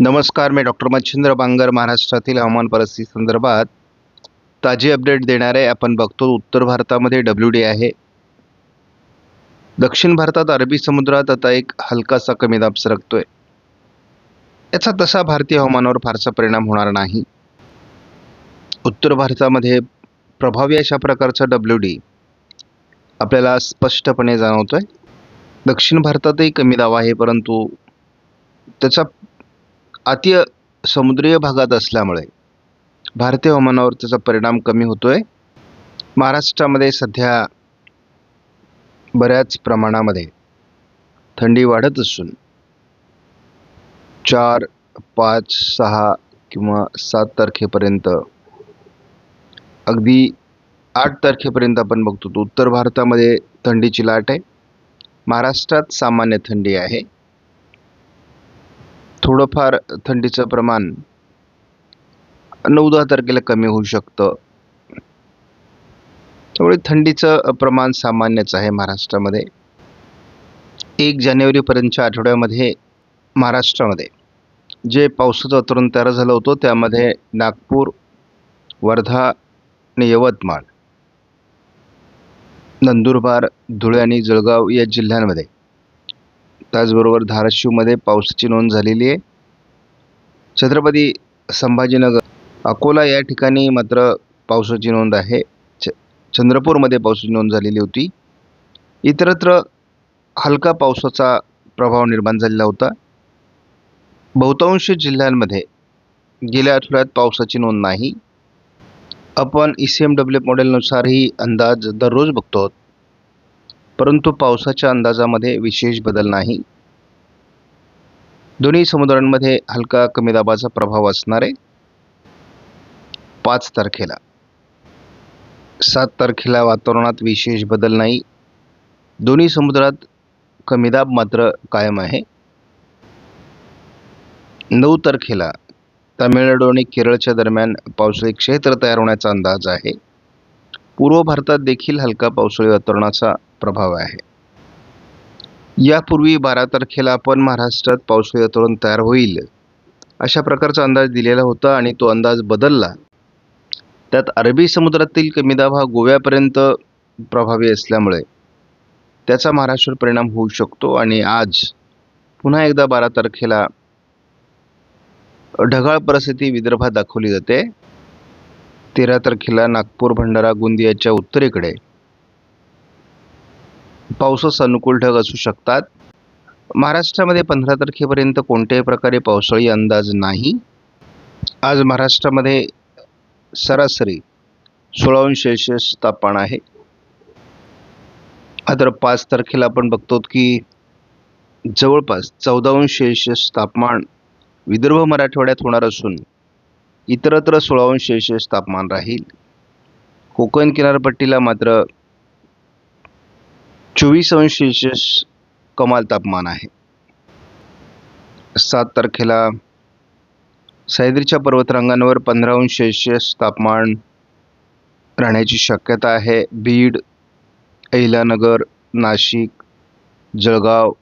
नमस्कार मी डॉक्टर मच्छिंद्र बांगर महाराष्ट्रातील हवामान परिस्थिती संदर्भात ताजी अपडेट देणारे आपण बघतो उत्तर भारतामध्ये डब्ल्यू डी आहे. दक्षिण भारतात अरबी समुद्रात आता एक हलकासा कमी दाब सरकतोय. याचा तसा भारतीय हवामानावर फारसा परिणाम होणार नाही. उत्तर भारतामध्ये प्रभावी अशा प्रकारचा डब्ल्यू डी आपल्याला स्पष्टपणे जाणवतोय. दक्षिण भारतातही कमी दाब आहे परंतु त्याचा अति समुद्रीय भागात असल्यामुळे भारतीय हवामानावर त्याचा परिणाम कमी होतो आहे महाराष्ट्रामध्ये सध्या बऱ्याच प्रमाणामध्ये थंडी वाढत असून चार पाच सहा किंवा सात तारखेपर्यंत अगदी आठ तारखेपर्यंत आपण बघतो उत्तर भारतामध्ये थंडीची लाट आहे. महाराष्ट्रात सामान्य थंडी आहे. थोडंफार थंडीचं प्रमाण नऊ दहा तारखेला कमी होऊ शकतं. त्यामुळे थंडीचं प्रमाण सामान्यच आहे महाराष्ट्रामध्ये. एक जानेवारीपर्यंतच्या आठवड्यामध्ये महाराष्ट्रामध्ये जे पावसाचं वातावरण तयार झालं होतं त्यामध्ये नागपूर वर्धा आणि यवतमाळ नंदुरबार धुळे आणि जळगाव या जिल्ह्यांमध्ये त्याचबरोबर धाराशिवमध्ये पावसाची नोंद झालेली आहे. छत्रपती संभाजीनगर अकोला या ठिकाणी मात्र पावसाची नोंद आहे. छ चंद्रपूरमध्ये पावसाची नोंद झालेली होती. इतरत्र हलका पावसाचा प्रभाव निर्माण झालेला होता. बहुतांश जिल्ह्यांमध्ये गेल्या आठवड्यात पावसाची नोंद नाही. आपण ई सी एम डब्ल्यू मॉडेलनुसार ही अंदाज दररोज बघतो परंतु पावसाच्या अंदाजामध्ये विशेष बदल नाही. दोन्ही समुद्रांमध्ये हलका कमी दाबाचा प्रभाव असणार आहे पाच तारखेला. सात तारखेला वातावरणात विशेष बदल नाही. दोन्ही समुद्रात कमी दाब मात्र कायम आहे. नऊ तारखेला तामिळनाडू आणि केरळच्या दरम्यान पावसाळी क्षेत्र तयार होण्याचा अंदाज आहे. पूर्व भारतात देखील हलका पावसाळी वातावरणाचा प्रभाव आहे. यापूर्वी बारा तारखेला पण महाराष्ट्रात पावसाळी वातावरण तयार होईल अशा प्रकारचा अंदाज दिलेला होता आणि तो अंदाज बदलला. त्यात अरबी समुद्रातील कमी दाब हा गोव्यापर्यंत प्रभावी असल्यामुळे त्याचा महाराष्ट्रावर परिणाम होऊ शकतो आणि आज पुन्हा एकदा बारा तारखेला ढगाळ परिस्थिती विदर्भात दाखवली जाते. तेरा तारखेला नागपूर भंडारा गोंदियाच्या उत्तरेकडे पावसास अनुकूल ढग असू शकतात. महाराष्ट्रामध्ये पंधरा तारखेपर्यंत कोणत्याही प्रकारे पावसाळी अंदाज नाही. आज महाराष्ट्रामध्ये सरासरी सोळा अंश तापमान आहे. आता पाच तारखेला आपण बघतो की जवळपास चौदा अंश तापमान विदर्भ मराठवाड्यात होणार असून इतरत्र सोळा अंश तापमान राहील. कोकण किनारपट्टीला मात्र चोवीस अंश सेल्शियस कमाल तापमान आहे. सात तारखेला सह्याद्रीच्या पर्वतरांगांवर पंधरा अंश सेल्शियस तापमान राहण्याची शक्यता आहे. बीड अहिलानगर नाशिक जळगाव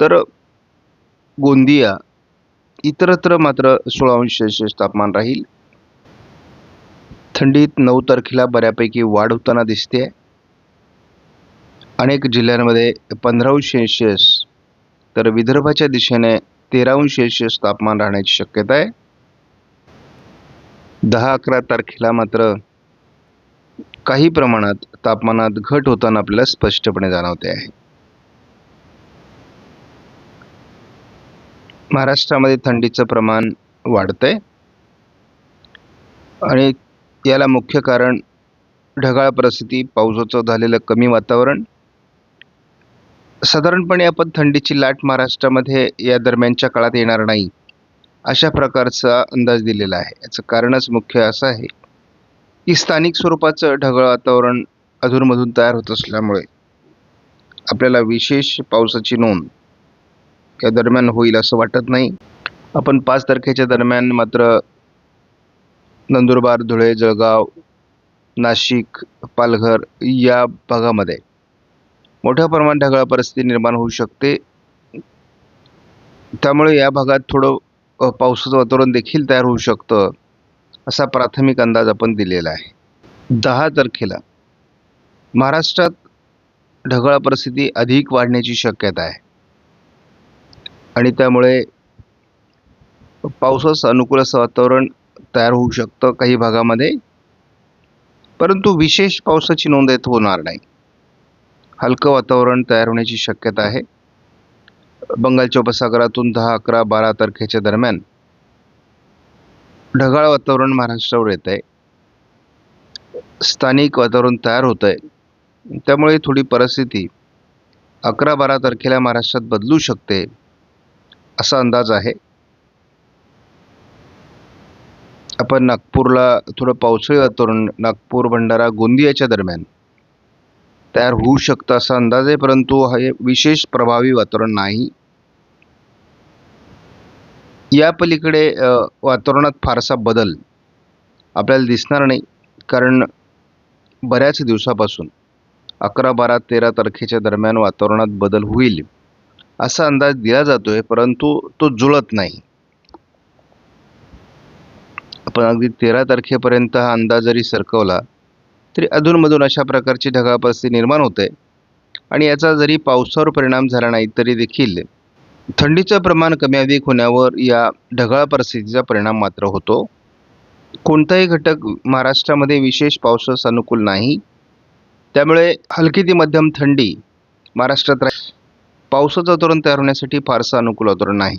तर गोंदिया इतरत्र मात्र सोळा अंश सेल्शियस तापमान राहील. थंडीत नऊ तारखेला बऱ्यापैकी वाढ होताना दिसते अनेक जिल्ह्यांमध्ये पंधरा सेल्शियस तर विदर्भाच्या दिशेने तेरा सेल्शियस तापमान राहण्याची शक्यता आहे. दहा अकरा तारखेला मात्र काही प्रमाणात तापमानात घट होताना आपल्याला स्पष्टपणे जाणवते आहे. महाराष्ट्रामध्ये थंडीचं प्रमाण वाढतंय. आणि याला मुख्य कारण ढगाळ परिस्थिती पावसाचं झालेलं कमी वातावरण साधारणपणे आपण थंडीची लाट महाराष्ट्रामध्ये या दरम्यानच्या काळात येणार नाही अशा प्रकारचा अंदाज दिलेला आहे. याचं कारणच मुख्य असं आहे की स्थानिक स्वरूपाचं ढगाळ वातावरण अधूनमधून तयार होत असल्यामुळे आपल्याला विशेष पावसाची नोंद या दरम्यान होईल असं वाटत नाही. आपण पाच तारखेच्या दरम्यान मात्र नंदुरबार धुळे जळगाव नाशिक पालघर या भागामध्ये मोठ्या प्रमाणात ढगाळ परिस्थिती निर्माण होऊ शकते. त्यामुळे या भागात थोडं पावसाचं वातावरण देखील तयार होऊ शकतं असा प्राथमिक अंदाज आपण दिलेला आहे. दहा तारखेला महाराष्ट्रात ढगाळ परिस्थिती अधिक वाढण्याची शक्यता आहे. आणि त्यामुळे पावसास अनुकूल असं वातावरण तयार होऊ शकतं काही भागामध्ये. परंतु विशेष पावसाची नोंद येत होणार नाही. हलकं वातावरण तयार होण्याची शक्यता आहे. बंगालच्या उपसागरातून दहा अकरा बारा तारखेच्या दरम्यान ढगाळ वातावरण महाराष्ट्रावर येत आहे स्थानिक वातावरण तयार होत आहे त्यामुळे थोडी परिस्थिती अकरा बारा तारखेला महाराष्ट्रात बदलू शकते असा अंदाज आहे. आपण नागपूरला थोडं पावसाळी वातावरण नागपूर भंडारा गोंदियाच्या दरम्यान तयार होऊ शकतं असा अंदाज आहे परंतु हे विशेष प्रभावी वातावरण नाही. या पलीकडे वातावरणात फारसा बदल आपल्याला दिसणार नाही कारण बऱ्याच दिवसापासून अकरा बारा तेरा तारखेच्या दरम्यान वातावरणात बदल होईल असा अंदाज दिला जातो आहे परंतु तो जुळत नाही. आपण अगदी तेरा तारखेपर्यंत हा अंदाज जरी सरकवला तरी अधूनमधून अशा प्रकारची ढगाळ परिस्थिती निर्माण होते. आणि याचा जरी पावसावर परिणाम झाला नाही तरी देखील थंडीचं प्रमाण कमी अधिक होण्यावर या ढगाळ परिस्थितीचा परिणाम मात्र होतो. कोणताही घटक महाराष्ट्रामध्ये विशेष पावसास अनुकूल नाही. त्यामुळे हलकी ती मध्यम थंडी महाराष्ट्रात पावसाचं वातावरण तयार होण्यासाठी फारसं अनुकूल वातावरण नाही.